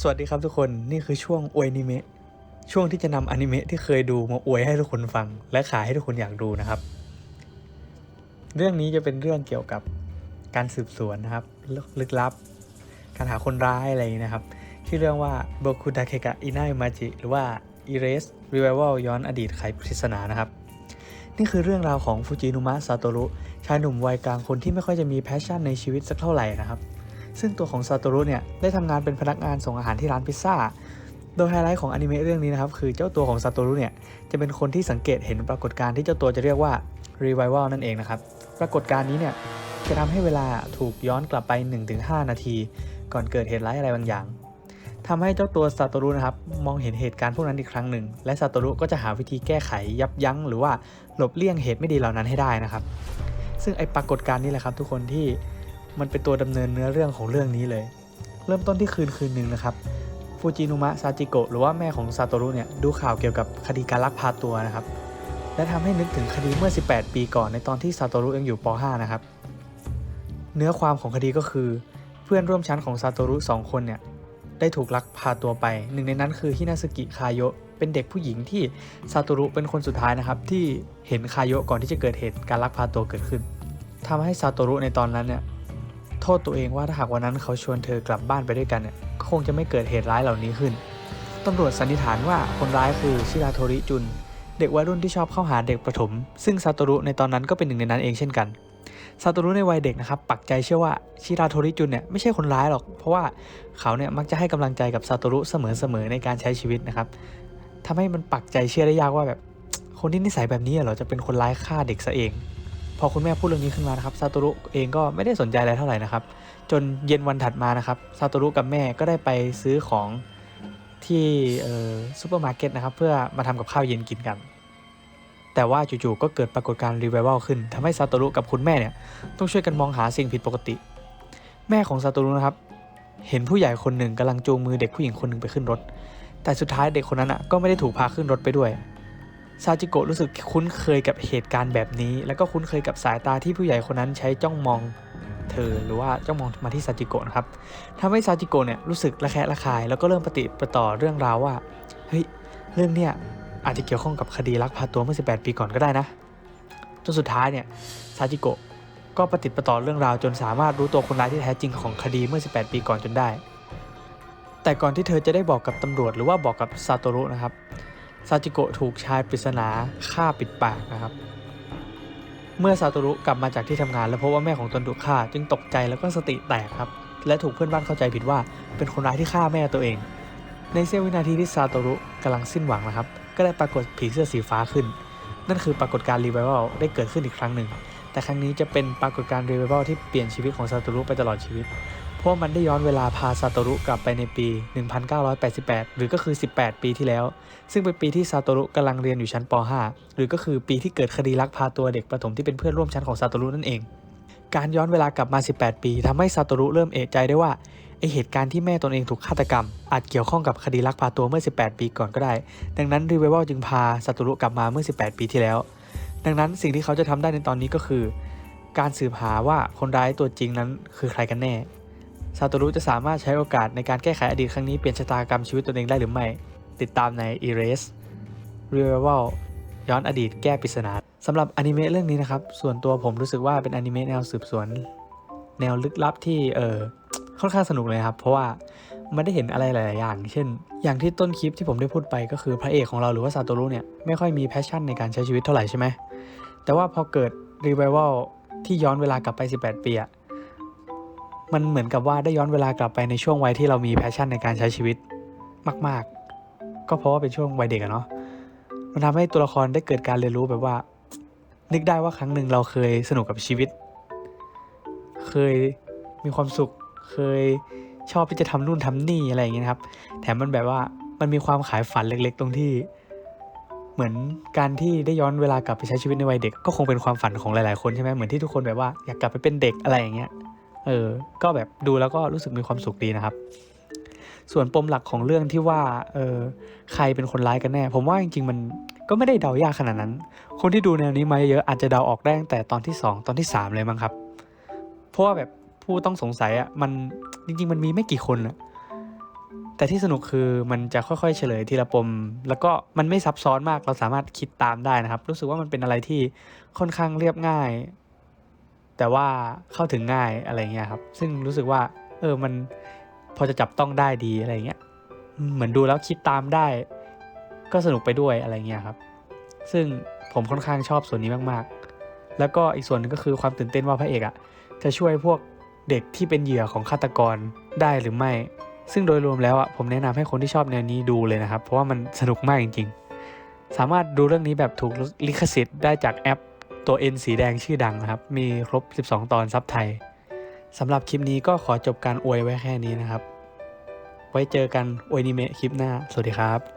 สวัสดีครับทุกคนนี่คือช่วงอวยอนิเมะช่วงที่จะนำอนิเมะที่เคยดูมาอวยให้ทุกคนฟัง และขายให้ทุกคนอยากดูนะครับ เรื่องนี้จะเป็นเรื่องเกี่ยวกับการสืบสวนนะครับ ลึกลับ การหาคนร้ายอะไรอย่างนี้นะครับ ชื่อเรื่องว่าโบคุดาเคกะอินายมาจิหรือว่า Erase Revival ย้อนอดีตไขปริศนานะครับ นี่คือเรื่องราวของฟูจินุมะซาโตรุชายหนุ่มวัยกลางคนที่ไม่ค่อยจะมีแพชชั่นในชีวิตสักเท่าไหร่นะครับ ซึ่งตัวของซาโตรุเนี่ยได้ทำงานเป็นพนักงานส่งอาหารที่ร้านพิซซ่า โดยไฮไลท์ของอนิเมะเรื่องนี้นะครับคือเจ้าตัวของซาโตรุเนี่ยจะเป็นคนที่สังเกตเห็นปรากฏการณ์ที่เจ้าตัวจะเรียกว่า revival นั่นเองนะครับ ปรากฏการณ์นี้เนี่ยจะทำให้เวลาถูกย้อนกลับไป 1-5 นาที ก่อนเกิดเหตุร้ายอะไรบางอย่างทำให้เจ้าตัวซาโตรุนะครับมองเห็นเหตุการณ์พวกนั้นอีกครั้งหนึ่ง และซาโตรุก็จะหาวิธีแก้ไขยับยั้ง หรือว่าหลบเลี่ยงเหตุไม่ดีเหล่านั้นให้ได้นะครับ ซึ่งไอปรากฏการณ์นี้แหละครับทุกคนที่ มันเป็นตัวดำเนินเนื้อเรื่องของเรื่องนี้เลย เริ่มต้นที่คืนคืนหนึ่งนะครับฟูจินุมะซาจิโกะหรือว่าแม่ของซาโตรุเนี่ยดูข่าวเกี่ยวกับคดีการลักพาตัวนะครับ และทำให้นึกถึงคดีเมื่อ 18 ปีก่อนในตอนที่ซาโตรุยังอยู่ป .5 นะครับ เนื้อความของคดีก็คือ เพื่อนร่วมชั้นของซาโตรุสองคนเนี่ยได้ถูกลักพาตัวไป หนึ่งในนั้นคือฮินาซึกิคาโยะเป็นเด็กผู้หญิงที่ซาโตรุเป็นคนสุดท้ายนะครับ ที่เห็นคาโยะก่อนที่จะเกิดเหตุการลักพาตัวเกิดขึ้นทำให้ซาโตรุในตอนนั้นเนี่ย โทษตัวเองว่าถ้าหากวันนั้นเขาชวนเธอกลับบ้านไปด้วยกันเนี่ยก็คงจะไม่เกิดเหตุร้ายเหล่านี้ขึ้นตำรวจสันนิษฐานว่าคนร้ายคือชิราโทริจุน เด็กวัยรุ่นที่ชอบเข้าหาเด็กประถม ซึ่งซาโตรุในตอนนั้นก็เป็นหนึ่งในนั้นเองเช่นกันซาโตรุในวัยเด็กนะครับปักใจเชื่อว่าชิราโทริจุนเนี่ยไม่ใช่คนร้ายหรอก เพราะว่าเขาเนี่ยมักจะให้กำลังใจกับซาโตรุเสมอๆในการใช้ชีวิตนะครับทำให้มันปักใจเชื่อได้ยากว่าแบบคนที่นิสัยแบบนี้เหรอจะเป็นคนร้ายฆ่าเด็กซะเอง พอคุณแม่พูดเรื่องนี้ขึ้นมานะครับซาโตรุเองก็ไม่ได้สนใจอะไรเท่าไหร่นะครับ จนเย็นวันถัดมานะครับซาโตรุกับแม่ก็ได้ไปซื้อของที่ซูเปอร์มาร์เก็ตนะครับ เพื่อมาทำกับข้าวเย็นกินกัน แต่ว่าจู่ๆก็เกิดปรากฏการณ์รีไววัลขึ้นทำให้ซาโตรุกับคุณแม่เนี่ยต้องช่วยกันมองหาสิ่งผิดปกติ แม่ของซาโตรุนะครับ เห็นผู้ใหญ่คนหนึ่งกำลังจูงมือเด็กผู้หญิงคนหนึ่งไปขึ้นรถ แต่สุดท้ายเด็กคนนั้นอะก็ไม่ได้ถูกพาขึ้นรถไปด้วย ซาจิโกะรู้สึกคุ้นเคยกับเหตุการณ์แบบนี้ แล้วก็คุ้นเคยกับสายตาที่ผู้ใหญ่คนนั้นใช้จ้องมองเธอหรือว่าจ้องมองมาที่ซาจิโกะนะครับทำให้ซาจิโกะเนี่ยรู้สึกระแคะระคาย แล้วก็เริ่มปฏิปต่อเรื่องราวว่าเฮ้ยเรื่องเนี้ยอาจจะเกี่ยวข้องกับคดีลักพาตัวเมื่อ 18 ปีก่อนก็ได้นะจนสุดท้ายเนี่ยซาจิโกะก็ปฏิประต่อเรื่องราวจนสามารถรู้ตัวคนร้ายที่แท้จริงของคดีเมื่อ 18 ปีก่อนจนได้ แต่ก่อนที่เธอจะได้บอกกับตำรวจหรือว่าบอกกับซาโตรุนะครับ ซาจิโกะถูกชายปริศนาฆ่าปิดปากนะครับ เมื่อซาโตรุกลับมาจากที่ทำงานแล้วพบว่าแม่ของตนถูกฆ่าจึงตกใจแล้วก็สติแตกครับ และถูกเพื่อนบ้านเข้าใจผิดว่าเป็นคนร้ายที่ฆ่าแม่ตัวเอง ในเสี้ยววินาทีที่ซาโตรุกำลังสิ้นหวังนะครับ ก็ได้ปรากฏผีเสื้อสีฟ้าขึ้น นั่นคือปรากฏการณ์รีไววัลได้เกิดขึ้นอีกครั้งหนึ่งแต่ครั้งนี้จะเป็นปรากฏการณ์รีไววัลที่เปลี่ยนชีวิตของซาโตรุไปตลอดชีวิต พราะว่ามันได้ย้อนเวลาพาซาโตรุกลับไปในปี 1988 หรือก็คือ 18 ปีที่แล้ว ซึ่งเป็นปีที่ซาโตรุกำลังเรียนอยู่ชั้นป .5 หรือก็คือปีที่เกิดคดีลักพาตัวเด็กประถมที่เป็นเพื่อนร่วมชั้นของซาโตรุนั่นเอง การย้อนเวลากลับมา 18 ปีทำให้ซาโตรุเริ่มเอะใจได้ว่าไอเหตุการณ์ที่แม่ตนเองถูกฆาตกรรม อาจเกี่ยวข้องกับคดีลักพาตัวเมื่อ 18 ปีก่อนก็ได้ ดังนั้นรีเวลจึงพาซาโตรุกลับมาเมื่อ 18 ปีที่แล้ว ดังนั้นสิ่งที่เขาจะทำได้ในตอนนี้ก็คือ การสืบหาว่าคนร้ายตัวจริงนั้นคือใครกันแน่ ซาโตรุจะสามารถใช้โอกาสในการแก้ไขอดีตครั้งนี้เปลี่ยนชะตากรรมชีวิตตัวเองได้หรือไม่ ติดตามใน Erase Revival ย้อนอดีตแก้ปริศนาสำหรับอนิเมะเรื่องนี้นะครับ ส่วนตัวผมรู้สึกว่าเป็นอนิเมะแนวสืบสวน แนวลึกลับที่เออค่อนข้างสนุกเลยครับ เพราะว่ามันได้เห็นอะไรหลาย ๆ อย่าง เช่น อย่างที่ต้นคลิปที่ผมได้พูดไปก็คือพระเอกของเราหรือว่าซาโตรุเนี่ยไม่ค่อยมีแพชชั่นในการใช้ชีวิตเท่าไหร่ใช่ไหมแต่ว่าพอเกิด Revival ที่ย้อนเวลากลับไป 18 ปีอะ มันเหมือนกับว่าได้ย้อนเวลากลับไปในช่วงวัยที่เรามีแพชชั่นในการใช้ชีวิตมาก ๆ ก็เพราะว่าเป็นช่วงวัยเด็กอะเนาะมันทำให้ตัวละครได้เกิดการเรียนรู้แบบว่า นึกได้ว่าครั้งหนึ่งเราเคยสนุกกับชีวิต เคยมีความสุข เคยชอบที่จะทำนู่นทำนี่อะไรอย่างเงี้ยครับ แถมมันแบบว่ามันมีความขายฝันเล็ก ๆ ตรงที่ เหมือนการที่ได้ย้อนเวลากลับไปใช้ชีวิตในวัยเด็ก ก็คงเป็นความฝันของหลาย ๆ คนใช่ไหมเหมือนที่ทุกคนแบบว่าอยากกลับไปเป็นเด็กอะไรอย่างเงี้ย เออ ก็แบบดูแล้วก็รู้สึกมีความสุขดีนะครับ ส่วนปมหลักของเรื่องที่ว่า เออ ใครเป็นคนร้ายกันแน่ ผมว่าจริงๆ มันก็ไม่ได้เดายากขนาดนั้น คนที่ดูแนวนี้มาเยอะอาจจะเดาออกได้ตั้งแต่ตอนที่ 2 ตอนที่ 3 เลยมั้งครับ เพราะว่าแบบผู้ต้องสงสัยอะ่ะมันจริง ๆ มันมีไม่กี่คนอะแต่ที่สนุกคือมันจะค่อยๆ เฉลยทีละปม แล้วก็มันไม่ซับซ้อนมากเราสามารถคิดตามได้นะครับ รู้สึกว่ามันเป็นอะไรที่ค่อนข้างเรียบง่าย แต่ว่าเข้าถึงง่ายอะไรเงี้ยครับ ซึ่งรู้สึกว่า เออมันพอจะจับต้องได้ดีอะไรเงี้ยเหมือนดูแล้วคิดตามได้ ก็สนุกไปด้วยอะไรเงี้ยครับ ซึ่งผมค่อนข้างชอบส่วนนี้มากๆ แล้วก็อีกส่วนหนึงก็คือความตื่นเต้นว่าพระเอกอะจะช่วยพวกเด็กที่เป็นเหยื่อของฆาตกรได้หรือไม่ ซึ่งโดยรวมแล้วอะผมแนะนำให้คนที่ชอบแนวนี้ดูเลยนะครับ เพราะว่ามันสนุกมากจริง ๆ สามารถดูเรื่องนี้แบบถูกลิขสิทธิ์ได้จากแอป ตัว N สีแดงชื่อดังนะครับ มีครบ 12 ตอนซับไทยสำหรับคลิปนี้ก็ขอจบการอวยไว้แค่นี้นะครับ ไว้เจอกันอวยนิเมะคลิปหน้า สวัสดีครับ